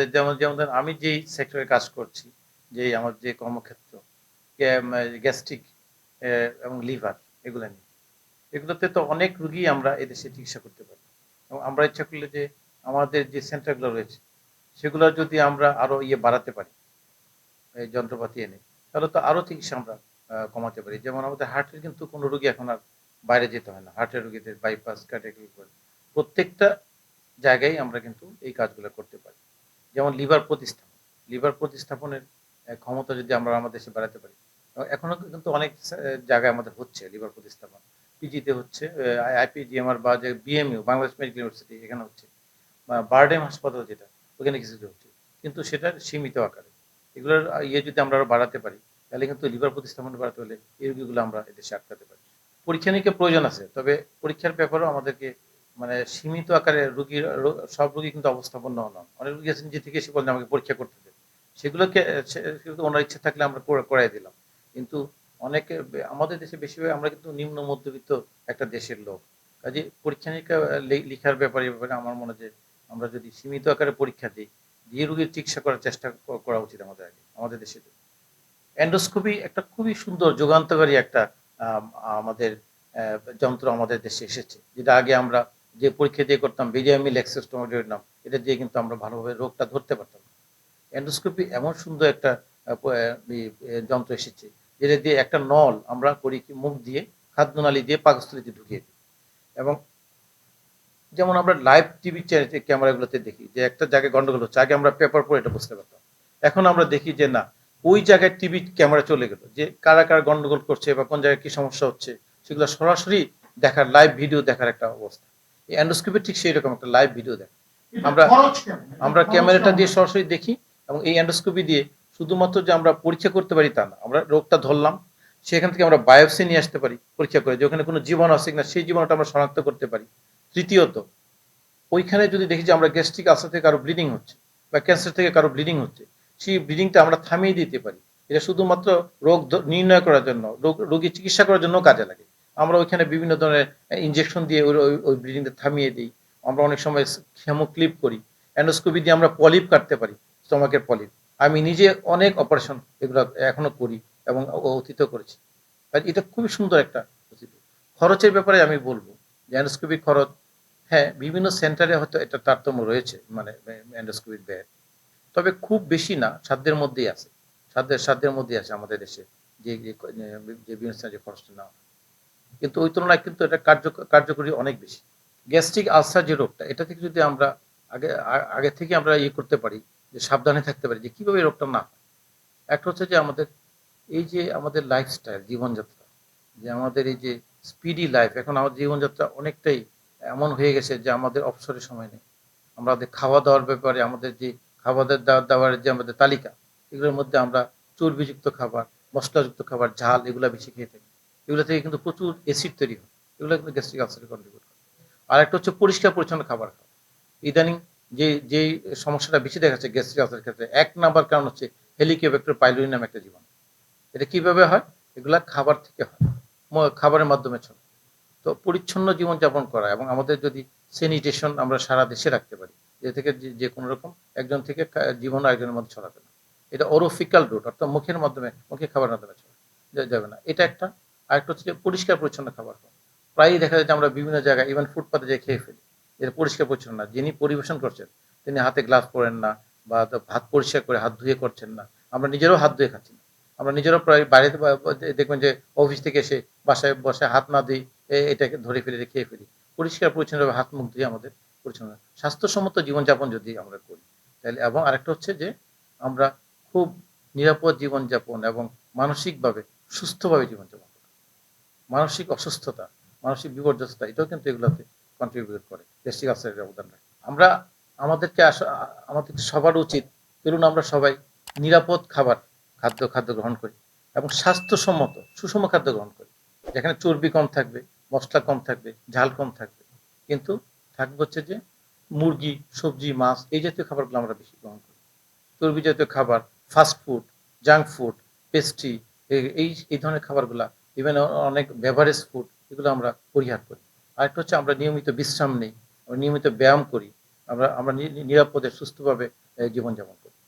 আমাদের যেমন যেমন আমি যেই সেক্টরে কাজ করছি যে আমার যে কর্মক্ষেত্র গ্যাস্ট্রিক এবং লিভার এগুলো নিয়ে, এগুলোতে তো অনেক রুগী আমরা এদেশে চিকিৎসা করতে পারি। এবং আমরা ইচ্ছা করলে যে আমাদের যে সেন্টারগুলো রয়েছে, সেগুলো যদি আমরা আরও ইয়ে বাড়াতে পারি, এই যন্ত্রপাতি এনে, তাহলে তো আরও চিকিৎসা আমরা কমাতে পারি। যেমন আমাদের হার্টের কিন্তু কোনো রুগী এখন আর বাইরে যেতে হয় না। হার্টের রুগীদের বাইপাস কার্ডিয়াক করে প্রত্যেকটা জায়গায় আমরা কিন্তু এই কাজগুলো করতে পারি যেমন লিভার প্রতিস্থাপন লিভার প্রতিস্থাপনের ক্ষমতা যদি আমরা আমাদের দেশে বাড়াতে পারি। এবং এখনও কিন্তু অনেক জায়গায় আমাদের হচ্ছে লিভার প্রতিস্থাপন। পিজিতে হচ্ছে আইপিজিএমআর বা যে বিএমইউ, বাংলাদেশ মেডিকেল ইউনিভার্সিটি, এখানে হচ্ছে, বা বারডেম হাসপাতাল যেটা, ওখানে কিছু হচ্ছে। কিন্তু সেটা সীমিত আকারে। এগুলোর ইয়ে যদি আমরা আরও বাড়াতে পারি, তাহলে কিন্তু লিভার প্রতিস্থাপন বাড়াতে হলে এই রোগীগুলো আমরা এদেশে আটকাতে পারি। পরীক্ষা নিরীক্ষা প্রয়োজন আছে, তবে পরীক্ষার ব্যাপারেও আমাদেরকে মানে সীমিত আকারে রুগীর সব রুগী কিন্তু অবস্থাপন্ন নন। অনেক রুগী আছে নিজে থেকে এসে বলেন আমাকে পরীক্ষা করতে দেবে সেগুলোকে সেগুলো ওনার ইচ্ছা থাকলে আমরা করাই দিলাম। কিন্তু অনেকে আমাদের দেশে বেশিরভাগ আমরা কিন্তু নিম্ন মধ্যবিত্ত একটা দেশের লোক। কাজে পরীক্ষা নিরীক্ষা লেখার ব্যাপারে ব্যাপারে আমার মনে যে আমরা যদি সীমিত আকারে পরীক্ষা দিই দিয়ে রুগীর চিকিৎসা করার চেষ্টা করা উচিত আমাদের আগে আমাদের দেশে। এন্ডোস্কোপি একটা খুবই সুন্দর যুগান্তকারী একটা আম, আমাদের যন্ত্র আমাদের দেশে এসেছে। যেটা আগে আমরা যে পরীক্ষা দিয়ে করতাম বেজিয়ামিল এক্সেস নাম, এটা দিয়ে কিন্তু আমরা ভালোভাবে রোগটা ধরতে পারতাম। এন্ডোস্কোপি এমন সুন্দর একটা যন্ত্র এসেছে, যেটা দিয়ে একটা নল আমরা করি কি, মুখ দিয়ে, খাদ্যনালী দিয়ে পাকস্থলিতে ঢুকিয়ে দিই। এবং যেমন আমরা লাইভ টিভি চ্যানেল ক্যামেরাগুলোতে দেখি, যে একটা জায়গায় গন্ডগোল হচ্ছে, আগে আমরা পেপার পড়ে এটা বুঝতে পারতাম। এখন আমরা দেখি যে না, ওই জায়গায় টিভি ক্যামেরা চলে গেল, যে কারা কারা গন্ডগোল করছে বা কোন জায়গায় কি সমস্যা হচ্ছে, সেগুলো সরাসরি দেখার, লাইভ ভিডিও দেখার একটা অবস্থা। এই অ্যান্ডোস্কোপি ঠিক সেই রকম একটা লাইভ ভিডিও দেখা আমরা- আমরা ক্যামেরাটা দিয়ে সরাসরি দেখি এবং এই অ্যান্ডোস্কোপি দিয়ে শুধুমাত্র যে আমরা পরীক্ষা করতে পারি তা না আমরা রোগটা ধরলাম সেখান থেকে আমরা বায়োপসি নিয়ে আসতে পারি পরীক্ষা করে যে ওখানে কোনো জীবাণু আছে কিনা সেই জীবাণুটা আমরা শনাক্ত করতে পারি। তৃতীয়ত ওইখানে যদি দেখি যে আমরা গ্যাস্ট্রিক আলসার থেকে কারও ব্লিডিং হচ্ছে বা ক্যান্সার থেকে কারও ব্লিডিং হচ্ছে সেই ব্লিডিংটা আমরা থামিয়ে দিতে পারি। এটা শুধুমাত্র রোগ নির্ণয় করার জন্য রোগ রোগী চিকিৎসা করার জন্য কাজে লাগে। আমরা ওইখানে বিভিন্ন ধরনের ইঞ্জেকশন দিয়ে ওই- ওই- ব্লিডিংটা থামিয়ে দিই। আমরা অনেক সময় হেমো ক্লিপ করি। অ্যান্ডোস্কোপি দিয়ে আমরা পলিপ কাটতে পারি, স্টমাকের পলিপ আমি নিজে অনেক অপারেশন এগুলো এখনও করি এবং অতীত করেছি। আর এটা খুবই সুন্দর একটা খরচের ব্যাপারে আমি বলব, যে অ্যান্ডোস্কোপি খরচ হ্যাঁ বিভিন্ন সেন্টারে হয়তো এটা তারতম্য রয়েছে মানে অ্যান্ডোস্কোপির ব্যয় তবে খুব বেশি না, সাধ্যের মধ্যেই আছে। সাধ্যের সাধ্যের মধ্যেই আছে আমাদের দেশে যে যে বিভিন্ন স্থানে যে খরচটা নেওয়া। কিন্তু ওই তুলনায় কিন্তু এটা কার্য কার্যকরী অনেক বেশি। গ্যাস্ট্রিক আলসার যে রোগটা, এটা থেকে যদি আমরা আগে আগে থেকে আমরা ইয়ে করতে পারি, যে সাবধানে থাকতে পারি, যে কীভাবে এই রোগটা না হয়। একটা হচ্ছে যে আমাদের, এই যে আমাদের লাইফস্টাইল জীবনযাত্রা, যে আমাদের এই যে স্পিডি লাইফ এখন আমাদের জীবনযাত্রা অনেকটাই এমন হয়ে গেছে যে আমাদের অবসরের সময় নেই। আমাদের খাওয়া দাওয়ার ব্যাপারে, আমাদের যে দাওয়া দাওয়ার যে আমাদের তালিকা, এগুলোর মধ্যে আমরা চর্বিযুক্ত খাবার, মশলাযুক্ত খাবার, ঝাল, এগুলো বেশি খেয়ে থাকি। এগুলো থেকে কিন্তু প্রচুর অ্যাসিড তৈরি হয়। এগুলো কিন্তু গ্যাস্ট্রিক আলসারে কন্ট্রিবিউট করে আর একটা হচ্ছে পরিষ্কার পরিচ্ছন্ন খাবার খাওয়া। ইদানিং যে যে সমস্যাটা বেশি দেখা যাচ্ছে গ্যাস্ট্রিক আলসারের ক্ষেত্রে, এক নাম্বার কারণ হচ্ছে হেলিকোব্যাক্টার পাইলোরি নামে একটা জীবাণু। এটা কীভাবে হয়? এগুলা খাবার থেকে হয়। খাবারের মাধ্যমে ছড়ায়। তো পরিচ্ছন্ন জীবনযাপন করা এবং আমাদের যদি স্যানিটেশন আমরা সারা দেশে রাখতে পারি যে থেকে যে- কোনো রকম একজন থেকে জীবন একজনের মধ্যে ছড়াবে না। এটা ওরোফিক্যাল রুট অর্থাৎ মুখের মাধ্যমে মুখে খাবারের মাধ্যমে ছড়ায়। যা- যাবে না। এটা একটা আরেকটা হচ্ছে পরিষ্কার পরিচ্ছন্ন খাবার খাওয়া। প্রায়ই দেখা যায় যে আমরা বিভিন্ন জায়গায় ইভেন ফুটপাতে যে খেয়ে ফেলি। এটা পরিষ্কার পরিচ্ছন্ন না। যিনি পরিবেশন করছেন, তিনি হাতে গ্লাভস পরেন না বা তো ভাত পরিষ্কার করে হাত ধুয়ে করছেন না। আমরা নিজেরাও হাত ধুয়ে খাচ্ছি না। আমরা নিজেরাও প্রায় বাইরে দেখবেন যে অফিস থেকে এসে বাসায় বসে হাত না দিই এটাকে ধরে ফেলে খেয়ে ফেলি। পরিষ্কার পরিচ্ছন্নভাবে হাত মুখ দিয়ে আমাদের পরিচ্ছন্ন স্বাস্থ্যসম্মত জীবনযাপন যদি আমরা করি, তাহলে এবং আরেকটা হচ্ছে যে আমরা খুব নিরাপদ জীবনযাপন এবং মানসিকভাবে সুস্থভাবে জীবনযাপন মানসিক অসুস্থতা, মানসিক বিপর্যস্ততা, এটাও কিন্তু এগুলোতে কন্ট্রিবিউট করে। গ্যাস্ট্রিক আলসারের অবদান রাখে। আমরা আমাদেরকে আমাদের সবার উচিত চলুন আমরা সবাই নিরাপদ খাবার, খাদ্য খাদ্য গ্রহণ করি এবং স্বাস্থ্যসম্মত, সুষম খাদ্য গ্রহণ করি। যেখানে চর্বি কম থাকবে, মশলা কম থাকবে, ঝাল কম থাকবে। কিন্তু থাকবে হচ্ছে যে মুরগি, সবজি, মাছ, এই জাতীয় খাবারগুলো আমরা বেশি গ্রহণ করি। চর্বি জাতীয় খাবার fast food junk food pastry এই এই ধরনের খাবারগুলা ইভেন অনেক বেভারেজ ফুড এগুলো আমরা পরিহার করি। আরেকটা হচ্ছে আমরা নিয়মিত বিশ্রাম নেই, আমরা নিয়মিত ব্যায়াম করি, আমরা আমরা নিরাপদে, সুস্থভাবে জীবনযাপন করতে